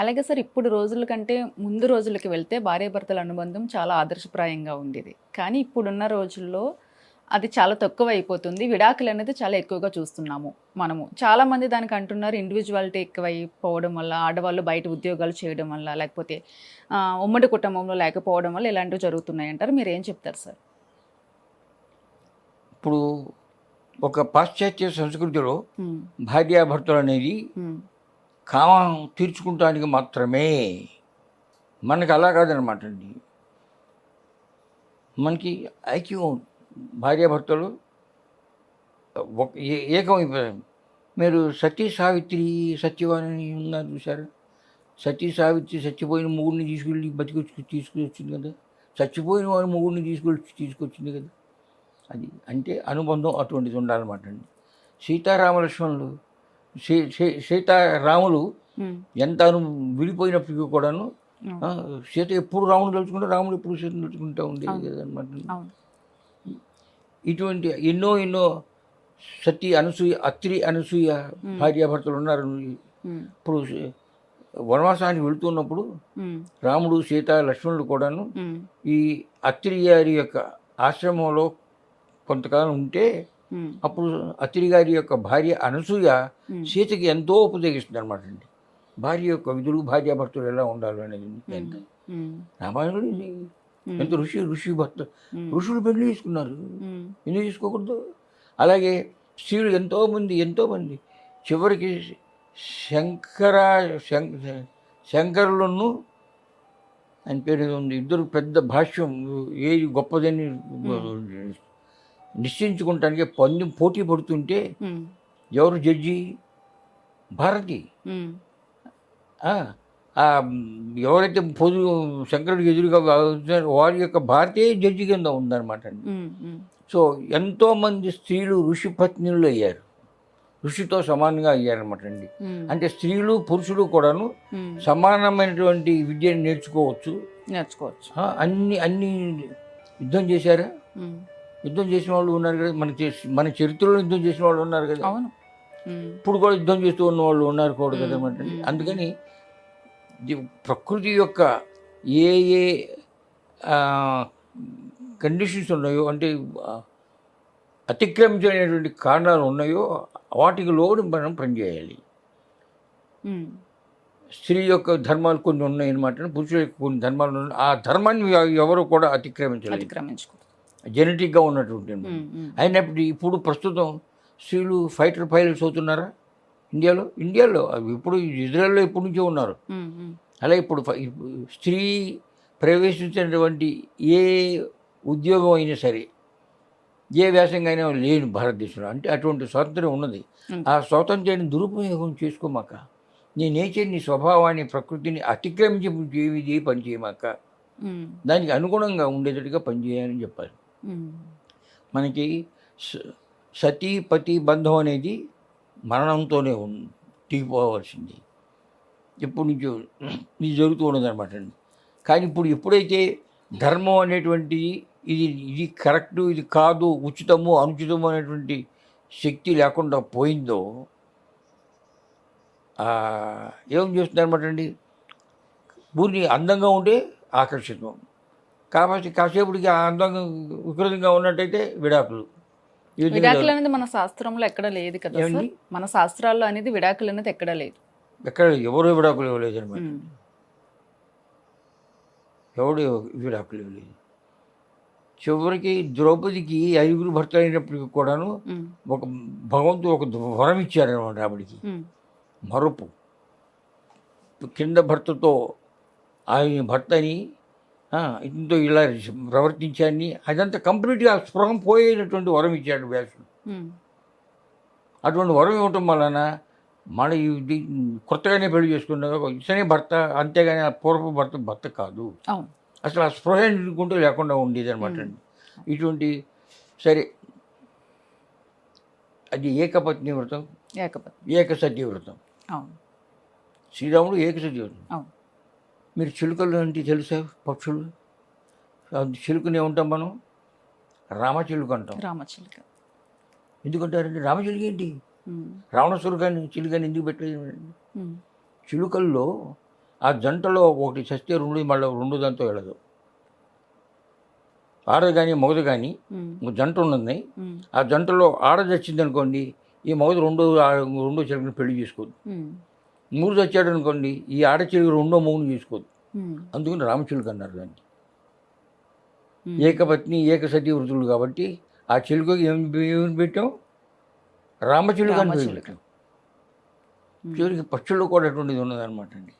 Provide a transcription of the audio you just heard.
అలాగే సార్ ఇప్పుడు రోజుల కంటే ముందు రోజులకి వెళ్తే భార్యాభర్తల అనుబంధం చాలా ఆదర్శప్రాయంగా ఉండేది. కానీ ఇప్పుడున్న రోజుల్లో అది చాలా తక్కువ అయిపోతుంది విడాకులు అనేది చాలా ఎక్కువగా చూస్తున్నాము మనము. చాలా మంది దానికి అంటున్నారు ఇండివిజువాలిటీ ఎక్కువైపోవడం వల్ల ఆడవాళ్ళు బయట ఉద్యోగాలు చేయడం వల్ల లేకపోతే ఉమ్మడి కుటుంబంలో లేకపోవడం వల్ల ఇలాంటివి జరుగుతున్నాయి అంటారు. మీరు ఏం చెప్తారు సార్? ఇప్పుడు ఒక పాశ్చాత్య సంస్కృతిలో భార్యాభర్తలు అనేది కామం తీర్చుకుంటానికి మాత్రమే మనకి అలా కాదనమాట అండి. మనకి ఐక్యం భార్యాభర్తలు ఒక ఏ- ఏకమైపోయారు మీరు సతీ సావిత్రి సత్యవాణి ఉన్నారు చూసారా సతీ సావిత్రి చచ్చిపోయిన మొగుడిని తీసుకెళ్ళి బతికొచ్చి తీసుకొచ్చింది కదా. చచ్చిపోయిన వాడి మొగుడిని తీసుకొచ్చి తీసుకొచ్చింది కదా. అది అంటే అనుబంధం అటువంటిది ఉండాలన్నమాట అండి. సీతారామలక్ష్మణులు సీ సీ- సీతారాములు ఉమ్, ఎంత విడిపోయినప్పటికీ కూడాను సీత ఎప్పుడు రాముడు తలుచుకుంటే రాముడు ఎప్పుడు సీత తలుచుకుంటూ ఉండేది అవును. ఇటువంటి ఎన్నో ఎన్నో సతీ అనసూయ అత్రి అనసూయ. భార్యాభర్తలు ఉన్నారు. ఇప్పుడు వనవాసానికి వెళుతున్నప్పుడు రాముడు సీత లక్ష్మణుడు కూడాను ఈ అత్రి గారి యొక్క ఆశ్రమంలో కొంతకాలం ఉంటే అప్పుడు అత్రి గారి యొక్క భార్య అనసూయ సీతకి ఎంతో ఉపదేశిస్తుంది అనమాట అండి. భార్య యొక్క విధులు భార్యాభర్తలు ఎలా ఉండాలి అనేది ఉమ్, ఎంత ఋషి ఋషి భర్త. ఋషులు పెళ్ళి చేసుకున్నారు. ఎందుకు చేసుకోకూడదు? అలాగే స్త్రీలు ఎంతోమంది ఎంతోమంది. చివరికి శంకర శంకరులను ఆయన పేరు ఉంది. ఇద్దరు పెద్ద భాష్యం ఏది గొప్పదని నిశ్చయించుకుంటానికి పందెం పోటీ పడుతుంటే ఎవరు జడ్జి? భారతి. ఎవరైతే పొదు శంకరుడికి ఎదురుగా వారి యొక్క భారతీయ జడ్జి కింద ఉందన్నమాట అండి. సో ఎంతోమంది స్త్రీలు ఋషి పత్నులు అయ్యారు. ఋషితో సమానంగా అయ్యారనమాట అండి. అంటే స్త్రీలు పురుషులు కూడాను సమానమైనటువంటి విద్యను నేర్చుకోవచ్చు. నేర్చుకోవచ్చు. అన్ని అన్ని యుద్ధం చేశారా? యుద్ధం చేసిన వాళ్ళు ఉన్నారు కదా మన మన చరిత్రలో యుద్ధం చేసిన వాళ్ళు ఉన్నారు కదా. అవును. ఇప్పుడు కూడా యుద్ధం చేస్తూ ఉన్న వాళ్ళు ఉన్నారు కూడా కదా. అందుకని ప్రకృతి యొక్క ఏ ఏ కండిషన్స్ ఉన్నాయో అంటే ఆ, అతిక్రమించలేనటువంటి కారణాలు ఉన్నాయో వాటికి లోబడి మనం పనిచేయాలి. స్త్రీ యొక్క ధర్మాలు కొన్ని ఉన్నాయి అనమాట పురుషుల యొక్క కొన్ని ధర్మాలు ఉన్నాయి ఆ ధర్మాన్ని ఎవ- ఎవరు కూడా అతిక్రమించలేదు. అతిక్రమించుకో జెనెటిక్గా ఉన్నటువంటి అయినప్పుడు ఇప్పుడు ప్రస్తుతం స్త్రీలు ఫైటర్ పైలట్స్ అవుతున్నారా? ఇండియాలో? ఇండియాలో. అవి ఇప్పుడు ఇజ్రాయెల్లో ఎప్పటి నుంచో ఉన్నారు. అలా ఇప్పుడు స్త్రీ ప్రవేశించినటువంటి ఏ ఉద్యోగం అయినా సరే ఏ వ్యాసంగా అయినా లేని భారతదేశంలో అంటే అటువంటి స్వాతంత్రం ఉన్నది. ఆ స్వాతంత్ర్యాన్ని దురుపయోగం చేసుకోమాక నీ నేచర్ నీ స్వభావాన్ని ప్రకృతిని అతిక్రమించి ఏది పని చేయమాక ఉమ్, దానికి అనుగుణంగా ఉండేటట్టుగా పనిచేయాలని చెప్పాలి. మనకి స- సతీ పతి బంధం అనేది మరణంతోనే ఉం- తెగిపోవాల్సింది ఎప్పటి నుంచో ఇది జరుగుతూ ఉన్నదన్నమాట అండి. కానీ ఇప్పుడు ఎప్పుడైతే ధర్మం అనేటువంటి ఇది ఇది కరెక్టు ఇది కాదు ఉచితము అనుచితము అనేటువంటి శక్తి లేకుండా పోయిందో ఆ, ఏం చేస్తుందన్నమాట అండి? ఊరిని అందంగా ఉంటే ఆకర్షితం. కాబట్టి కాసేపటికి ఆ అందంగా వికృతంగా ఉన్నట్టయితే విడాకులు. విడాకులు అనేది మన శాస్త్రంలో ఎక్కడ లేదు కదా? మన శాస్త్రాల్లో అనేది విడాకులు అనేది ఎక్కడ లేదు. ఎక్కడ ఎవరు విడాకులు ఇవ్వలేదు అనమాట. ఎవడు విడాకులు ఇవ్వలేదు. చివరికి ద్రౌపదికి ఐదుగురు భర్త అయినప్పటికీ కూడాను ఒక భగవంతుడు ఒక వరం ఇచ్చారనమాట ఆవిడికి. మరుపు. కింద భర్తతో ఆయన భర్తని ఇతనితో ఇలా ప్రవర్తించాన్ని. అదంతా కంప్లీట్గా స్పృహం పోయేటటువంటి వరం ఇచ్చాడు వ్యాసుడు. అటువంటి వరం ఇవ్వటం వలన మన ఇది కొత్తగానే పెళ్ళి చేసుకున్న ఇతనే భర్త అంతేగాని ఆ పూర్వపు భర్త భర్త కాదు. అసలు ఆ స్పృహ నిలుకుంటూ లేకుండా ఉండేది అనమాట అండి. ఇటువంటి సరే అది ఏకపత్ని వ్రతం ఏకపతి ఏకసత్య వ్రతం. శ్రీరాముడు ఏకసత్య వ్రతం. అవును. మీరు చిలుకలు అంటే తెలుసా? పక్షులు? చిలుకని ఏమంటాం మనం. రామచిలుక అంటాం. రామచిలుక ఎందుకంటారంటే రామచిలుక ఏంటి? రావణసురుగాని చిలుకని ఎందుకు పెట్టలేదు? చిలుకల్లో ఆ జంటలో ఒకటి చస్తే రెండు మళ్ళీ రెండు దాంతో వెళ్ళదు. ఆడది కానీ మగదు కానీ జంట ఉన్నది. ఆ జంటలో ఆడ చచ్చింది అనుకోండి ఈ మగదు రెండో రెండో చిలుకని పెళ్ళి చేసుకోదు. మూడు చచ్చాడు అనుకోండి ఈ ఆడ చిలుక రెండో మూడు చేసుకోదు అందుకని రామచిలుక అన్నారు దాన్ని. ఏకపత్ని ఏకసతీ వృతులు కాబట్టి ఆ చిలుకకి ఏం పెట్టాం? రామచిలుక అని. పెట్టాం చివరికి పక్షుల్లో కూడా అటువంటిది ఉన్నదన్నమాట అండి.